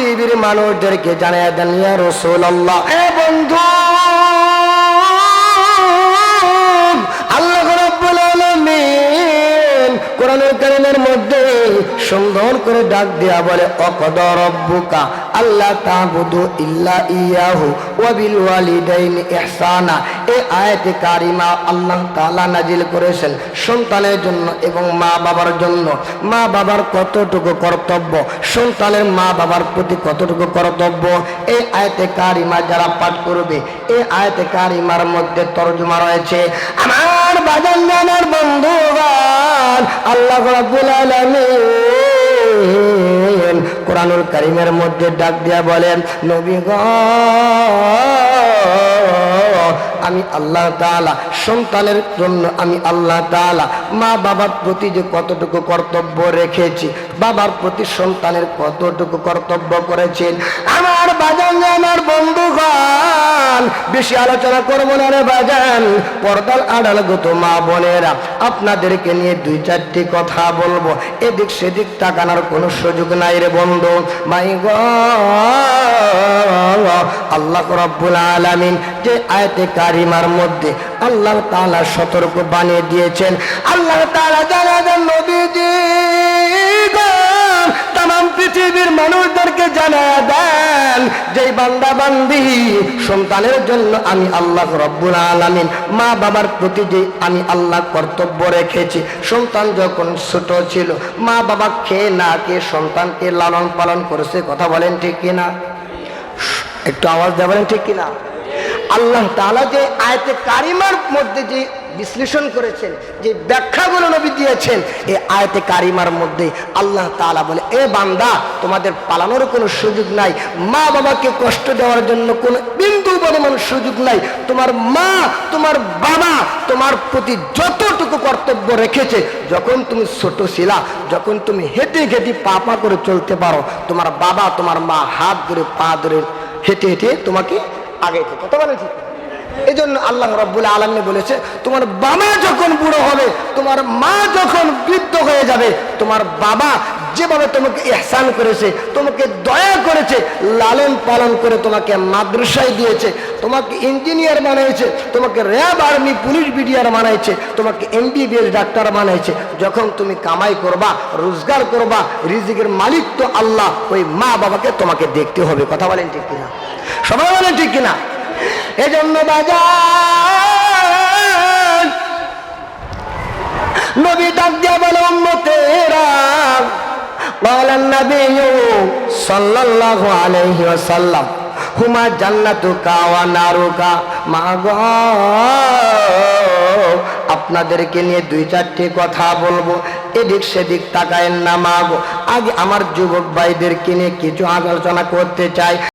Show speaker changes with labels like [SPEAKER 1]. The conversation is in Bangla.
[SPEAKER 1] পৃথিবীর মানুষদেরকে জানায় দেন ইয়া রাসূলুল্লাহ। এ বন্ধু! সুন্দর করে ডাক দেয়া বলে, অকদ রব্বুকা আল্লাহ তাবুদু ইল্লা ইয়াহু ওয়া বিল ওয়ালিদাইনি ইহসানা। এই আয়াতে কারিমা আল্লাহ তাআলা নাজিল করেছেন সন্তানের জন্য এবং মা বাবার জন্য। মা বাবার কতটুকু কর্তব্য? সন্তানের মা বাবার প্রতি কতটুকু কর্তব্য? এই আয়াতে কারিমা যারা পাঠ করবে এই আয়াতে কারিমার মধ্যে তর্জমা রয়েছে, আমার বাজান জানার বন্ধুগান আল্লাহ রাব্বুল আলামিন কোরআনুল করিমের মধ্যে ডাক দিয়া বলেন, নবী গ, আমি আল্লাহ তালা সন্তানের জন্য আমি আল্লাহ তালা মা বাবার প্রতি যে কতটুকু কর্তব্য রেখেছি, বাবার প্রতি সন্তানের কতটুকু কর্তব্য করেছেন, আমার বাজান আমার বন্ধুগণ বেশি আলোচনা করব না রে বাজান পর্দাল আড়ালগত মা বোনেরা, আপনাদেরকে নিয়ে দুই চারটি কথা বলব। এদিক সেদিক তাকানোর কোনো সুযোগ নাই রে বন্ধু। মাই গো, আল্লাহ রব্বুল আলামিন যে আয়াতে কারিমার মধ্যে আল্লাহ তাআলা সতর্ক বানিয়ে দিয়েছেন। আল্লাহ তাআলা জানাবেন নবীজি পৃথিবীর মানুষদেরকে জানা দেন যে বান্দা বান্দি সন্তানের জন্য আমি আল্লাহ রব্বুল আলামিন, মা বাবার প্রতি যে আমি আল্লাহ কর্তব্য রেখেছি। সন্তান যখন ছোট ছিল, মা বাবা খেয়ে না খেয়ে সন্তানকে লালন পালন করেছে কথা বলেন ঠিক কিনা? একটু আওয়াজ দেবেন ঠিক কিনা? আল্লাহ তাআলা যে আয়তে কারিমার মধ্যে যে বিশ্লেষণ করেছেন, যে ব্যাখ্যাগুলো নবী দিয়েছেন, এই আয়তে কারিমার মধ্যে আল্লাহ তাআলা বলে, এ বান্দা, তোমাদের পালানোর কোনো সুযোগ নাই। মা বাবাকে কষ্ট দেওয়ার জন্য কোনো বিন্দু পরিমাণ সুযোগ নাই। তোমার মা, তোমার বাবা, তোমার প্রতি যতটুকু কর্তব্য রেখেছে, যখন তুমি ছোট ছিলা, যখন তুমি হেঁটে হেঁটে পা পা করে চলতে পারো, তোমার বাবা, তোমার মা হাত ধরে পা ধরে হেঁটে হেঁটে তোমাকে আগে কত বলে ঠিক এই জন্য আল্লাহ রব্বুল আলমী বলেছে, তোমার বাবা যখন বুড়ো হবে, তোমার মা যখন বৃদ্ধ হয়ে যাবে, তোমার বাবা যেভাবে তোমাকে ইহসান করেছে, তোমাকে দয়া করেছে, লালন পালন করে তোমাকে মাদ্রাসায় দিয়েছে, তোমাকে ইঞ্জিনিয়ার বানিয়েছে তোমাকে র্যাব আর্মি, পুলিশ বিডিআর বানাইছে, তোমাকে এমবিবিএস ডাক্তার বানাইছে, যখন তুমি কামাই করবা, রোজগার করবা, রিজিকের মালিক তো আল্লাহ, ওই মা বাবাকে তোমাকে দেখতে হবে। কথা বলেন ঠিক কিনা? সবাই বলেন ঠিক কিনা? এজন্য বাজার নবী ডাক দিয়া বলে উম্মতেরা قال النبي صلى الله عليه وسلم হুমা জান্নাতুকা ওয়া নারুকা মা গো আপনাদেরকে নিয়ে দুই চারটি কথা বলবো এদিক সেদিক তাকায়েন না মা গো আগে আমার যুবক ভাইদেরকে নিয়ে কিছু আলোচনা করতে চাই